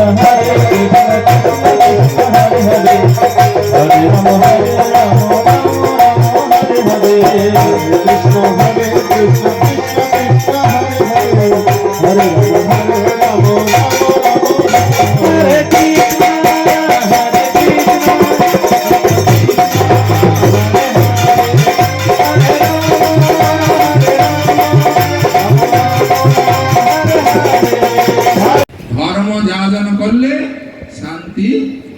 কৃষ্ণ শান্তি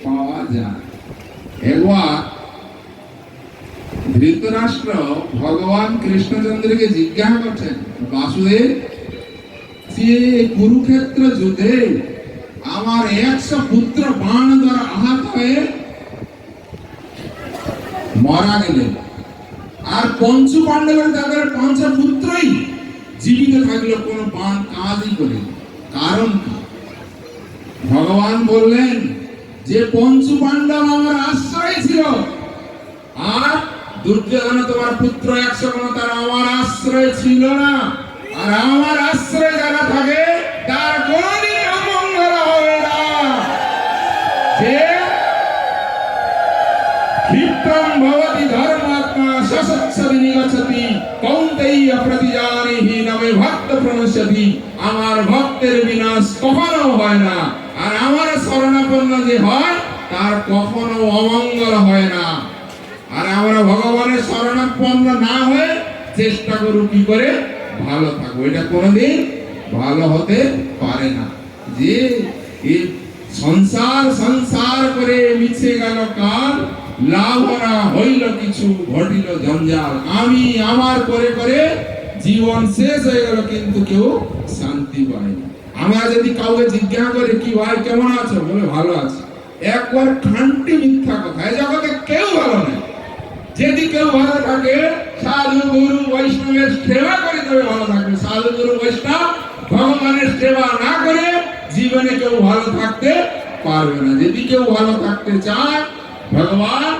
পাওয়া যায়। একবার ধৃতরাষ্ট্র ভগবান কৃষ্ণচন্দ্রকে জিজ্ঞাসা করছেন, বাসুদেব কুরুক্ষেত্র যুদ্ধে আমার একশো পুত্র বাণ দ্বারা আঘাত হয়ে মারা গেলেন। আর পঞ্চ পাণ্ডবের তাদের পাঁচ পুত্রই জীবিত থাকল কোনো বাণ কাজই করে কারণ কি? ভগবান বললেন যে পঞ্চু পাণ্ডব আমার আশ্রয় ছিল। আর দুর্যোধন তোমার পুত্র একশো কোন তার আমার আশ্রয় ছিল না। আর আমার আশ্রয় যারা থাকে, তার কোনদিন আমার ভক্তের বিনাশ কখনো হয় না। আর আমার শরণাপন্ন যে হয়, তার কখনো অমঙ্গল হয় না। আর আমরা ভগবানের শরণাপন্ন না হয়ে চেষ্টা করু কি করে? ভালো থাকব। এটা কোনোদিন ভালো হতে পারে না। যে সংসার সংসার করে মিছে গেল কাল লাভ না হইল কিছু, ঘটিল জঞ্জাল। আমি আমার করে করে জীবন শেষ হয়ে গেল, কিন্তু কেউ শান্তি পায় না আমরা যদি কাউকে জিজ্ঞাসা করে, কি ভাই, কেমন আছো? বলে, ভালো আছি। একবার খান্টি মিথ্যা কথা। এই জগতে কেউ ভালো নেই। যদি কেউ ভালো থাকে, সাধু, গুরু, বৈষ্ণবের সেবা করে তবে ভালো থাকবে। সাধু, গুরু, বৈষ্ণব ভগবানের সেবা না করে জীবনে কেউ ভালো থাকতে পারবে না। যদি কেউ ভালো থাকতে চায়, ভগবান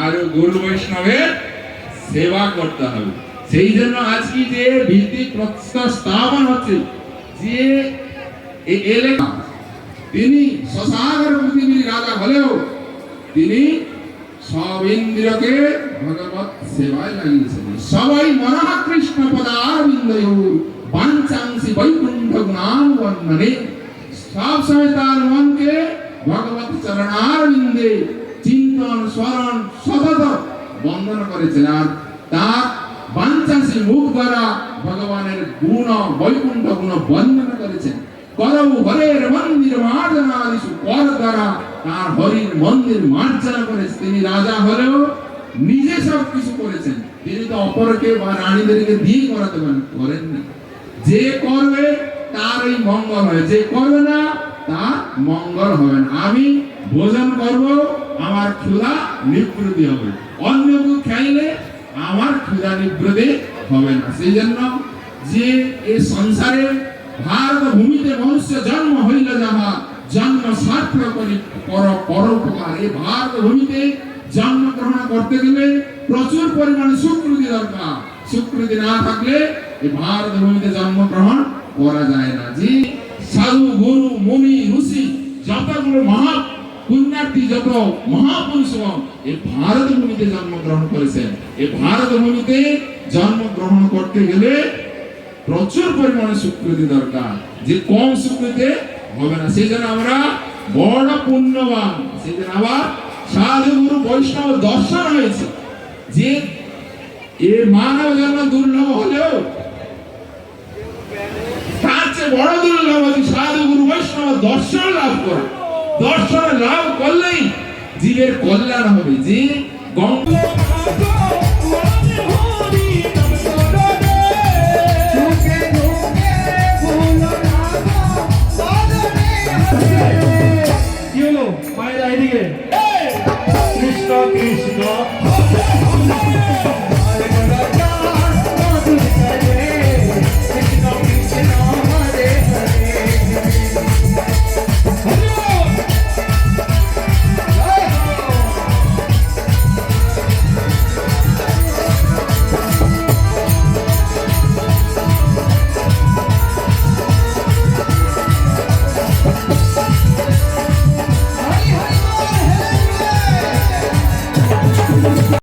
আর গুরু, বৈষ্ণবের সেবা করতে হবে। সেই জন্য আজকে যে ভিত্তি প্রতিষ্ঠা স্থাপন হচ্ছে, যে এলাকা, তিনি শশাগর পৃথিবীর রাজা হলেও তিনি সব ইন্দ্রিয়কে ভগবত সেবায় লাগিয়েছেন। সবাই মনা কৃষ্ণ পদারবিন্দয় বাঞ্চাংসি বৈকুণ্ঠ গুণান বর্ণনে সব সময় তার মনকে ভগবত চরণারবিন্দে চিন্তন স্মরণ সতত বন্দন করেছেন। আর তার বাঞ্চাসী মুখ দ্বারা ভগবানের গুণ বৈকুণ্ঠ গুণ বন্দন করেছেন করৌ হরের মন্দির কর দ্বারা তার হরির মন্দির মার্জনা তিনি রাজা হলেও নিজে সব কিছু করেছেন তিনি তো অপরকে বা রানীদেরকে দিয়ে করাতে পারেন করেননি যে করবে তার এই মঙ্গল হয় যে করবে না তার মঙ্গল হবে না আমি ভোজন করব আমার ক্ষুধা নিবৃত্তি হবে অন্য আমার ক্ষুধা নিবৃত্তি হবে না। সেই জন্য যে এই সংসারে ভারত ভূমিতে মনুষ্য জন্ম হইল যাহা, জন্ম সার্থক করি পর পরোপকার। এই ভারত ভূমিতে জন্মগ্রহণ করতে গেলে প্রচুর পরিমাণে স্বীকৃতি দরকার। স্বীকৃতি না থাকলে এই ভারত ভূমিতে জন্মগ্রহণ করা যায় না। যে সাধু, গুরু, মুনি, ঋষি, যতগুলো মহা পুণ্যার্থী যত মহাপুরুষগণ এই ভারত ভূমিতে জন্মগ্রহণ করেছেন। এই ভারত ভূমিতে জন্মগ্রহণ করতে গেলে প্রচুর পরিমাণে স্বীকৃতি দরকার। যে কম স্বীকৃতি হবে না। সেই জন্য আমরা বড় পুণ্যবান, সেই জন্য আবার সাধু গুরু বৈষ্ণব দর্শন হয়েছে। যে এ মানব জন্ম দুর্লভ হলেও তার চেয়ে বড় দুর্লভ হচ্ছে সাধু গুরু বৈষ্ণব দর্শন লাভ করা দর্শন লাভ করলেই জীবের কল্যাণ হবে যে গঙ্গা